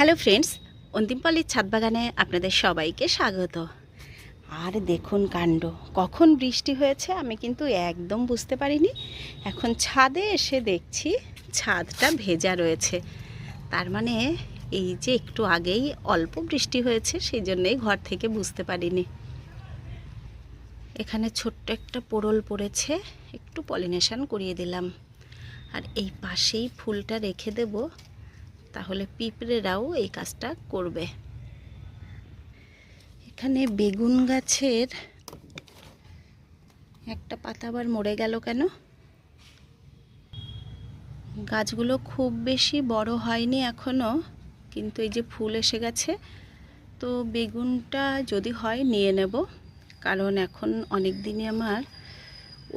Hello friends, অন্তিমপালির ছাদ বাগানে আপনাদের সবাইকে স্বাগত। আর দেখুন কাণ্ড, কখন বৃষ্টি হয়েছে আমি কিন্তু একদম বুঝতে পারিনি। এখন ছাদে এসে দেখছি ছাদটা ভেজা রয়েছে। তার মানে এই যে একটু আগেই অল্প বৃষ্টি হয়েছে, সেই জন্যই ঘর থেকে বুঝতে পারিনি। এখানে ছোট্ট একটা পোড়ল পড়েছে, একটু পলিনেশান করিয়ে দিলাম। আর এই পাশেই ফুলটা রেখে দেব। তাহলে পিঁপড়েরাও এই কাজটা করবে। এখানে বেগুন গাছের একটা পাতা আবার মরে গেল কেন? গাছগুলো খুব বেশি বড় হয়নি এখনও, কিন্তু এই যে ফুল এসে গেছে, তো বেগুনটা যদি হয় নিয়ে নেব, কারণ এখন অনেক দিনই আমার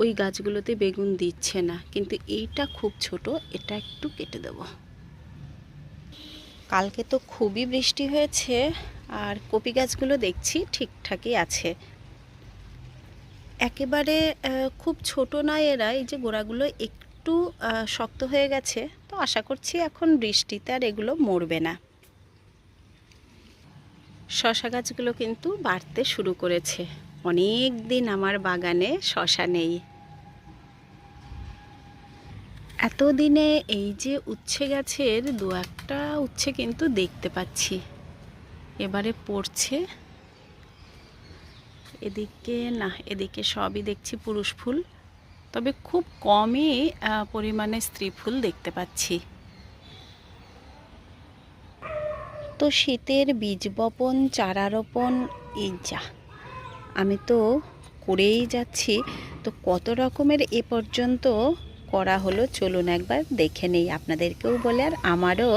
ওই গাছগুলোতে বেগুন দিচ্ছে না, কিন্তু এইটা খুব ছোট, এটা একটু কেটে দেব। কালকে তো খুবই বৃষ্টি হয়েছে, আর কপি গাছগুলো দেখছি ঠিকঠাকই আছে। একেবারে খুব ছোট নয় এরা, এই যে গোড়াগুলো একটু শক্ত হয়ে গেছে, তো আশা করছি এখন বৃষ্টিতে আর এগুলো মরবে না। শশা গাছগুলো কিন্তু বাড়তে শুরু করেছে। অনেক দিন আমার বাগানে শশা নেই। এতদিনে এই যে উচ্ছে গাছের দু একটা উচ্ছে কিন্তু দেখতে পাচ্ছি। এবারে পড়ছে। এদিকে না, এদিকে সবই দেখছি পুরুষ ফুল। তবে খুব কমই পরিমাণে স্ত্রী ফুল দেখতে পাচ্ছি। তো শীতের বীজ বপন, চারা রোপণ এই যা। আমি তো করেই যাচ্ছি। তো কত রকমের এ পর্যন্ত করা হলো, চলুন একবার দেখে নেই আপনাদেরকেও বলে, আর আমারও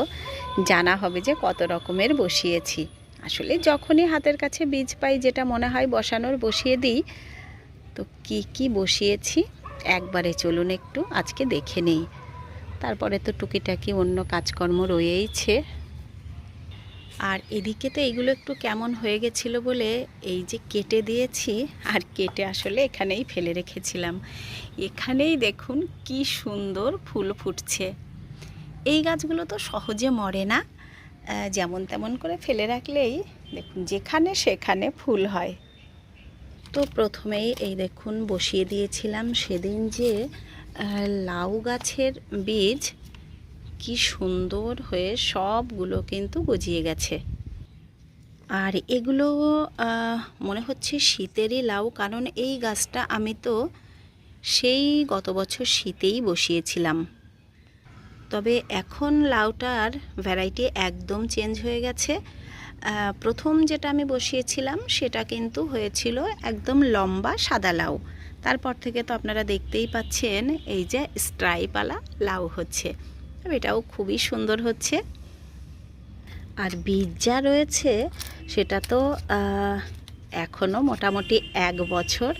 জানা হবে যে কত রকমের বসিয়েছি। আসলে যখনই হাতের কাছে বীজ পাই, যেটা মনে হয় বসানোর বসিয়ে দিই, তো কি কি বসিয়েছি? একবারে চলুন একটু, আজকে দেখে নেই। তারপরে তো টুকিটাকি অন্য কাজকর্ম রয়েইছে। আর এদিকে তো এগুলো একটু কেমন হয়ে গেছিল বলে এই যে কেটে দিয়েছি, আর কেটে আসলে এখানেই ফেলে রেখেছিলাম। এখানেই দেখুন কি সুন্দর ফুল ফুটছে। এই গাছগুলো তো সহজে মরে না। যেমন তেমন করে ফেলে রাখলেই দেখুন যেখানে সেখানে ফুল হয়। তো প্রথমেই এই দেখুন বসিয়ে দিয়েছিলাম সেদিন যে লাউ গাছের বীজ কি সুন্দর হয়ে সবগুলো কিন্তু গজিয়ে গেছে। আর এগুলো মনে হচ্ছে শীতেরই লাউ, কারণ এই গাছটা আমি তো সেই গত বছর শীতেই বসিয়েছিলাম। তবে এখন লাউটার ভ্যারাইটি একদম চেঞ্জ হয়ে গেছে। প্রথম যেটা আমি বসিয়েছিলাম সেটা কিন্তু হয়েছিল একদম লম্বা সাদা লাউ। তারপর থেকে তো আপনারা দেখতেই পাচ্ছেন, এই যে স্ট্রাইপালা লাউ হচ্ছে। আর এটাও খুবই সুন্দর হচ্ছে। আর বীজ যা রয়েছে, সেটা তো এখনও মোটামুটি এক বছর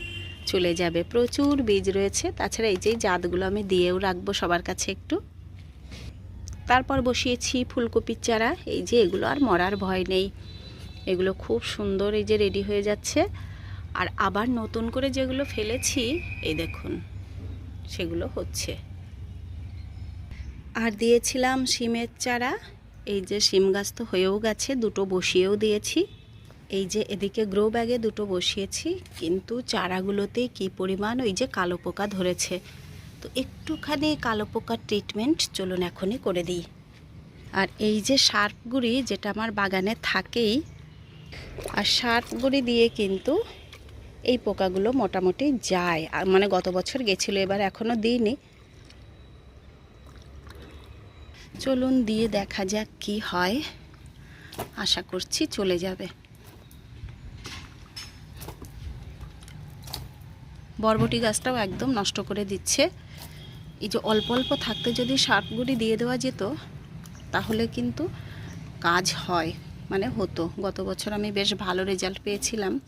চলে যাবে। প্রচুর বীজ রয়েছে। তাছাড়া এই যে জাতগুলো আমি দিয়েও রাখব সবার কাছে একটু। তারপর বসিয়েছি ফুলকপির চারা। এই যে এগুলো আর মরার ভয় নেই। এগুলো খুব সুন্দর এই যে রেডি হয়ে যাচ্ছে। আর আবার নতুন করে যেগুলো ফেলেছি, এই দেখুন, সেগুলো হচ্ছে। আর দিয়েছিলাম শিমের চারা। এই যে শিম গাছ তো হয়েও গেছে, দুটো বসিয়েও দিয়েছি। এই যে এদিকে গ্রো ব্যাগে দুটো বসিয়েছি, কিন্তু চারাগুলোতে কি পরিমাণ ওই যে কালো পোকা ধরেছে। তো একটুখানি কালো পোকার ট্রিটমেন্ট চলুন এখনই করে দিই। আর এই যে গুঁড়ি যেটা আমার বাগানে থাকেই, আর গুঁড়ি দিয়ে কিন্তু এই পোকাগুলো মোটামুটি যায়। মানে গত বছর গেছিল, এবার এখনও দিইনি। চলুন দিয়ে দেখা যাক কি হয়। আশা করছি চলে যাবে। বরবটি গাছটাও একদম নষ্ট করে দিচ্ছে। এই যে অল্প অল্প থাকতে যদি সারগুড়ি দিয়ে দেওয়া যেত, তাহলে কিন্তু কাজ হয়। মানে হতো। গত বছর আমি বেশ ভালো রেজাল্ট পেয়েছিলাম।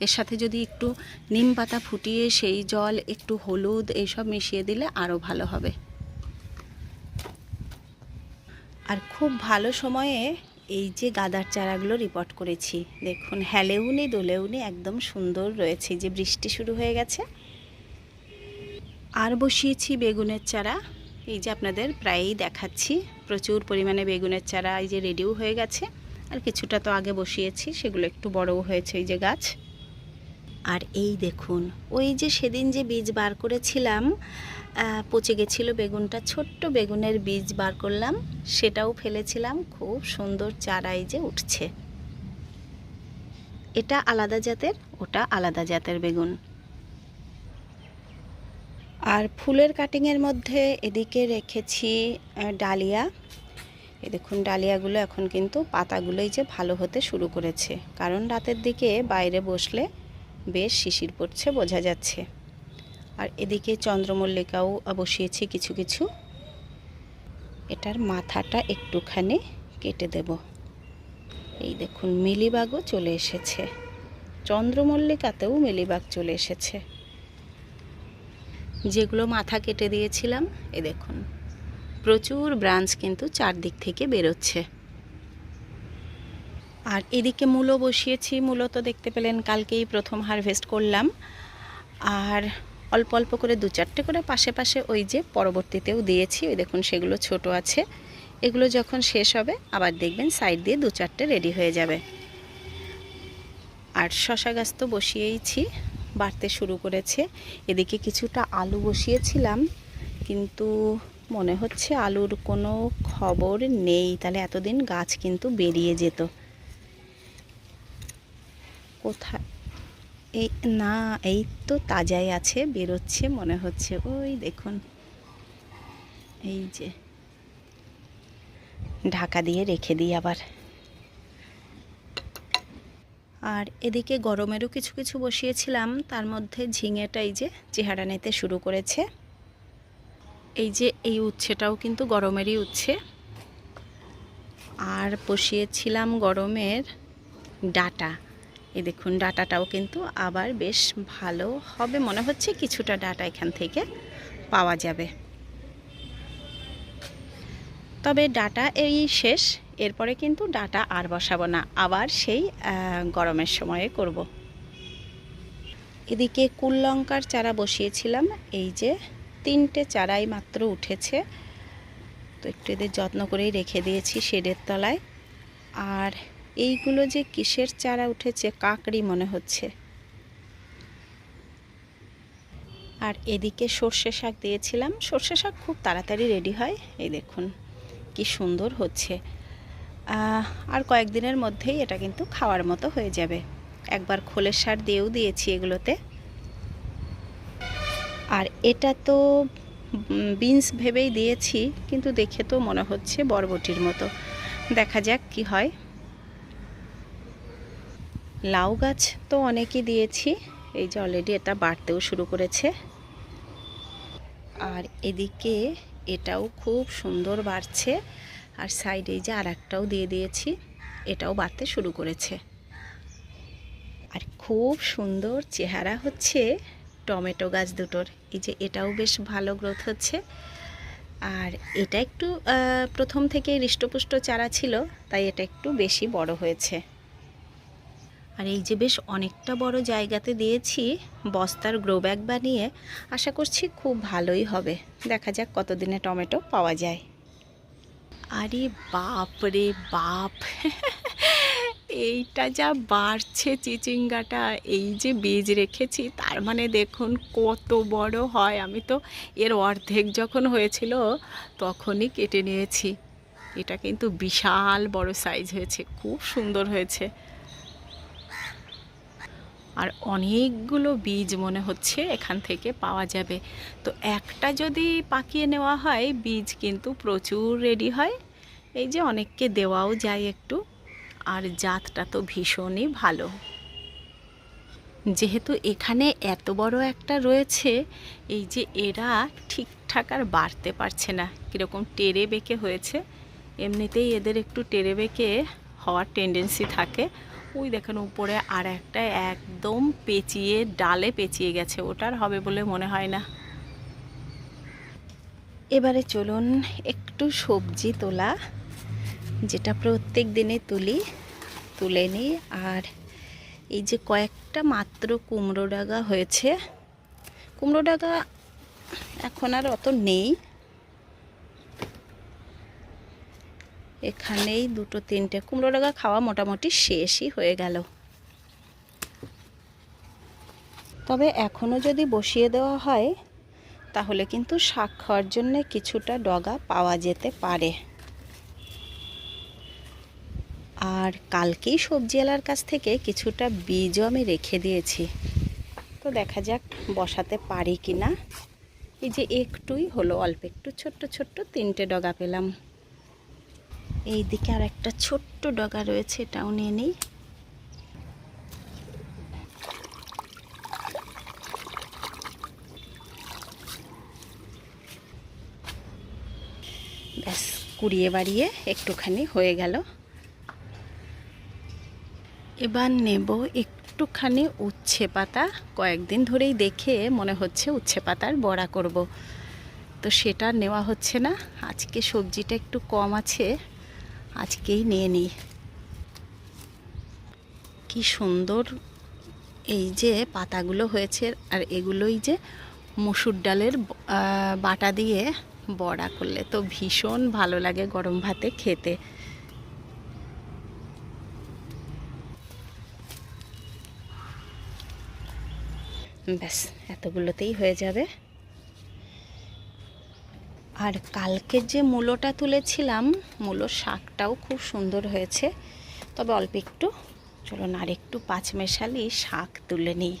এর সাথে যদি একটু নিম পাতা ফুটিয়ে সেই জল, একটু হলুদ, এইসব মিশিয়ে দিলে আরও ভালো হবে। আর খুব ভালো সময়ে এই যে গাদার চারাগুলো রিপোর্ট করেছি। দেখুন দোলেও নেই একদম সুন্দর রয়েছে। যে বৃষ্টি শুরু হয়ে গেছে। আর বসিয়েছি বেগুনের চারা। এই যে আপনাদের প্রায়ই দেখাচ্ছি। প্রচুর পরিমাণে বেগুনের চারা এই যে রেডিও হয়ে গেছে। আর কিছুটা তো আগে বসিয়েছি, সেগুলো একটু বড়ও হয়েছে এই যে গাছ। আর এই দেখুন, ওই যে সেদিন যে বীজ বার করেছিলাম পচে গেছিল বেগুনটা, ছোট্ট বেগুনের বীজ বার করলাম, সেটাও ফেলেছিলাম, খুব সুন্দর চারা এই যে উঠছে। এটা আলাদা জাতের, ওটা আলাদা জাতের বেগুন। আর ফুলের কাটিংয়ের মধ্যে এদিকে রেখেছি ডালিয়া। এ দেখুন, ডালিয়াগুলো এখন কিন্তু পাতাগুলোই যে ভালো হতে শুরু করেছে। কারণ রাতের দিকে বাইরে বসলে বেশ শিশির পড়ছে, বোঝা যাচ্ছে। আর এদিকে চন্দ্রমল্লিকাও বসিয়েছি কিছু কিছু। এটার মাথাটা একটুখানি কেটে দেব। এই দেখুন, মিলিবাগও চলে এসেছে। চন্দ্রমল্লিকাতেও মিলিবাগ চলে এসেছে। যেগুলো মাথা কেটে দিয়েছিলাম, এ দেখুন। প্রচুর ব্রাঞ্চ কিন্তু চারদিক থেকে বেরোচ্ছে। আর এদিকে মূলো বসিয়েছি। মূলো তো দেখতে পেলেন, কালকেই প্রথম হারভেস্ট করলাম। আর অল্প অল্প করে দু চারটে করে পাশে পাশে ওই যে পরবর্তীতেও দিয়েছি। ওই দেখুন সেগুলো ছোট আছে। এগুলো যখন শেষ হবে, আবার দেখবেন সাইড দিয়ে দু চারটে রেডি হয়ে যাবে। আর শশা গাছ তো বসিয়েইছি, বাড়তে শুরু করেছে। এদিকে কিছুটা আলু বসিয়েছিলাম, কিন্তু মনে হচ্ছে আলুর কোনো খবর নেই। তাহলে এতদিন গাছ কিন্তু বেরিয়ে যেত। কোথায়? এই, না, এই তো তাজাই আছে, বেরোচ্ছে, মনে হচ্ছে, ওই দেখুন। এই যে। ঢাকা দিয়ে রেখে দিই আবার। আর এদিকে গরমেরও কিছু কিছু বসিয়েছিলাম, তার মধ্যে ঝিঙেটা এই যে চেহারা নিতে শুরু করেছে। এই যে এই উচ্ছেটাও কিন্তু গরমেরই উচ্ছে। আর বসিয়েছিলাম গরমের ডাটা। এই দেখুন, ডাটাটাও কিন্তু আবার বেশ ভালো হবে। মনে হচ্ছে কিছুটা ডাটা এখান থেকে পাওয়া যাবে। তবে ডাটা এই শেষ, এরপরে কিন্তু ডাটা আর বসাবো না। আবার সেই গরমের সময়ে করব। এদিকে কুল লঙ্কার চারা বসিয়েছিলাম। এই যে তিনটে চারাই মাত্র উঠেছে। তো একটু এদের যত্ন করেই রেখে দিয়েছি শেডের তলায়। আর এইগুলো যে কিসের চারা উঠেছে, কাকড়ি মনে হচ্ছে। আর এদিকে সর্ষে শাক দিয়েছিলাম। সর্ষে শাক খুব তাড়াতাড়ি রেডি হয়। এই দেখুন, কি সুন্দর হচ্ছে। আর কয়েকদিনের মধ্যেই এটা কিন্তু খাওয়ার মতো হয়ে যাবে। একবার খোলের সার দিয়েও দিয়েছি এগুলোতে। আর এটা তো বিনস ভেবেই দিয়েছি, কিন্তু দেখে তো মনে হচ্ছে বরবটির মতো। দেখা যাক কি হয়। লাউ গাছ তো অনেকই দিয়েছি। এই যে অলরেডি এটা বাড়তেও শুরু করেছে। আর এদিকে এটাও খুব সুন্দর বাড়ছে। আর সাইডে যে আর একটাও দিয়ে দিয়েছি, এটাও বাড়তে শুরু করেছে। আর খুব সুন্দর চেহারা হচ্ছে টমেটো গাছ দুটোর। এই যে এটাও বেশ ভালো গ্রোথ হচ্ছে। আর এটা একটু প্রথম থেকে হৃষ্টপুষ্ট চারা ছিল, তাই এটা একটু বেশি বড় হয়েছে। আর এই যে বেশ অনেকটা বড় জায়গাতে দিয়েছি বস্তার গ্রো ব্যাগ বানিয়ে, আশা করছি খুব ভালোই হবে। দেখা যাক কতদিনে টমেটো পাওয়া যায়। আরে বাপ রে বাপ। এইটা যা বাড়ছে চিচিঙ্গাটা, এই যে বীজ রেখেছি, তার মানে দেখুন কত বড় হয়। আমি তো এর অর্ধেক যখন হয়েছিল তখনই কেটে নিয়েছি। এটা কিন্তু বিশাল বড় সাইজ হয়েছে, খুব সুন্দর হয়েছে। আর অনেকগুলো বীজ মনে হচ্ছে এখান থেকে পাওয়া যাবে। তো একটা যদি পাকিয়ে নেওয়া হয়, বীজ কিন্তু প্রচুর রেডি হয়। এই যে অনেককে দেওয়াও যায় একটু। আর জাতটা তো ভীষণই ভালো। যেহেতু এখানে এত বড় একটা রয়েছে, এই যে এরা ঠিকঠাক আর বাড়তে পারছে না। কীরকম টেরে বেঁকে হয়েছে। এমনিতেই এদের একটু টেরে বেঁকে হওয়ার টেন্ডেন্সি থাকে। ওই দেখেন উপরে আর একটা একদম পেঁচিয়ে, ডালে পেঁচিয়ে গেছে। ওটার হবে বলে মনে হয় না। এবারে চলুন একটু সবজি তোলা, যেটা প্রত্যেক দিনে তুলি, তুলে নিই। আর এই যে কয়েকটা মাত্র কুমড়ো ডাগা হয়েছে। কুমড়ো ডাগা এখন আর অত নেই। এখানেই দুটো, তিনটে কুমড়ো ডগা খাওয়া মোটামুটি শেষই হয়ে গেল। তবে এখনও যদি বসিয়ে দেওয়া হয়, তাহলে কিন্তু শাক খাওয়ার জন্যে কিছুটা ডগা পাওয়া যেতে পারে। আর কালকেই সবজিওয়ালার কাছ থেকে কিছুটা বীজও আমি রেখে দিয়েছি। তো দেখা যাক বসাতে পারি কি না এই যে একটুই হলো, অল্প একটু ছোট্ট ছোট্ট তিনটে ডগা পেলাম। এই দিকে আর একটা ছোট্ট ডগা রয়েছে, এটাও নিয়ে নিই। ব্যাস, কুড়িয়ে বাড়িয়ে একটুখানি হয়ে গেল। এবার নেব একটুখানি উচ্ছে পাতা। কয়েকদিন ধরেই দেখে মনে হচ্ছে উচ্ছে পাতার বড়া করব। তো সেটা নেওয়া হচ্ছে না। আজকে সবজিটা একটু কম আছে। আজকেই নিয়ে নিই। কি সুন্দর এই যে পাতাগুলো হয়েছে আর এগুলোই যে মসুর ডালের বাটা দিয়ে বড়া করলে তো ভীষণ ভালো লাগে গরম ভাতে খেতে। ব্যাস, এতগুলোতেই হয়ে যাবে। আর কালকে যে মূলোটা তুলেছিলাম মূলো শাকটাও খুব সুন্দর হয়েছে। তবে অল্প একটু, চলুন আর একটু পাঁচ মেশালি শাক তুলে নিই।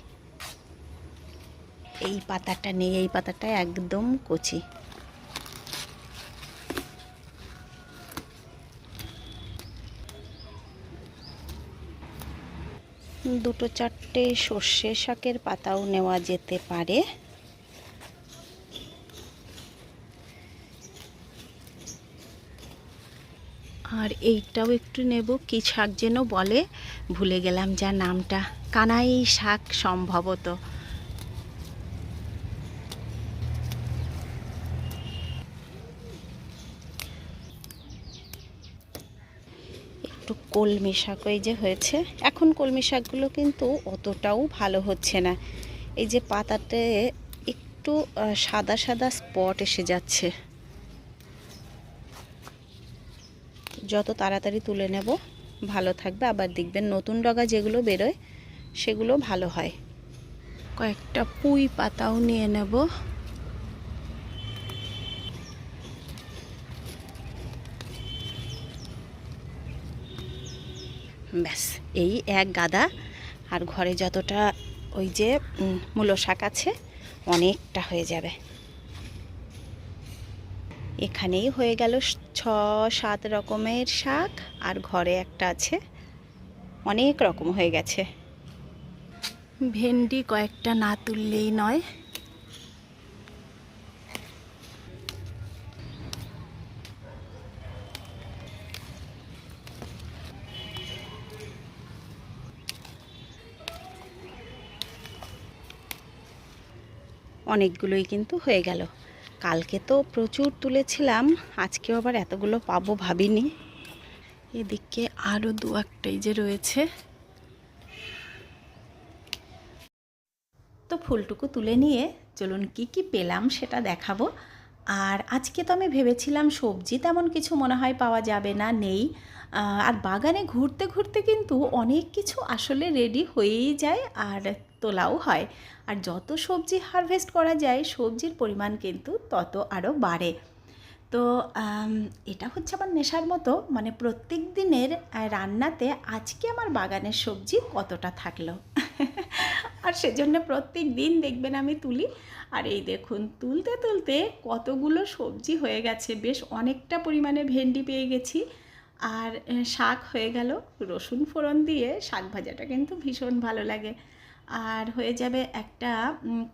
এই পাতাটা নেই এই পাতাটা একদম কচি। দুটো চারটে সর্ষে শাকের পাতাও নেওয়া যেতে পারে। আর এইটাও একটু নেব। কি শাক যেন বলে? ভুলে গেলাম যা নামটা। কানাই শাক সম্ভবত। একটু কলমি শাক এই যে হয়েছে। এখন কলমি শাকগুলো কিন্তু অতটাও ভালো হচ্ছে না। এই যে পাতাতে একটু সাদা সাদা স্পট এসে যাচ্ছে। যত তাড়াতাড়ি তুলে নেব, ভালো থাকবে। আবার দেখবেন নতুন ডগা যেগুলো বেরোয়, সেগুলো ভালো হয়। কয়েকটা পুঁই পাতাও নিয়ে নেব। ব্যাস, এই এক গাদা। আর ঘরে যতটা ওই যে মূলো শাক আছে, অনেকটা হয়ে যাবে। এখানেই হয়ে গেল সাত রকমের শাক আর ঘরে একটা আছে। অনেক রকম হয়ে গেছে। ভেন্ডি কয়েকটা না তুললেই নয়। অনেকগুলোই কিন্তু হয়ে গেল। কালকে তো প্রচুর তুলেছিলাম, আজকেও আবার এতগুলো পাবো ভাবিনি। এদিকে আরও দু একটাই যে রয়েছে। তো ফুলটুকু তুলে নিয়ে চলুন কি কি পেলাম সেটা দেখাবো। আর আজকে তো আমি ভেবেছিলাম সবজি তেমন কিছু মনে হয় পাওয়া যাবে না, নেই। আর বাগানে ঘুরতে ঘুরতে কিন্তু অনেক কিছু আসলে রেডি হয়েই যায়। আর তোলাও হয়। আর যত সবজি হারভেস্ট করা যায়, সবজির পরিমাণ কিন্তু তত আরও বাড়ে। তো এটা হচ্ছে আমার নেশার মতো। মানে প্রত্যেক দিনের রান্নাতে আজকে আমার বাগানের সবজি কতটা থাকল? আর সেজন্য প্রত্যেক দিন দেখবেন আমি তুলি। আর এই দেখুন, তুলতে তুলতে কতগুলো সবজি হয়ে গেছে। বেশ অনেকটা পরিমাণে ভেন্ডি পেয়ে গেছি। আর শাক হয়ে গেল। রসুন ফোড়ন দিয়ে শাক ভাজাটা কিন্তু ভীষণ ভালো লাগে। আর হয়ে যাবে একটা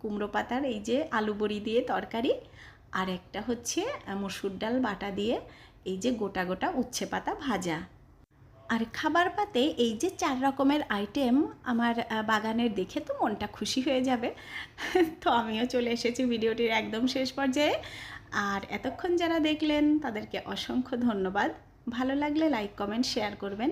কুমড়ো পাতার এই যে আলু বড়ি দিয়ে তরকারি, আর একটা হচ্ছে মসুর ডাল বাটা দিয়ে এই যে গোটা গোটা উচ্ছে পাতা ভাজা। আর খাবার পাতে এই যে চার রকমের আইটেম আমার বাগানের দেখে তো মনটা খুশি হয়ে যাবে। তো আমিও চলে এসেছি ভিডিওটির একদম শেষ পর্যায়ে। আর এতক্ষণ যারা দেখলেন তাদেরকে অসংখ্য ধন্যবাদ। ভালো লাগলে লাইক কমেন্ট শেয়ার করবেন।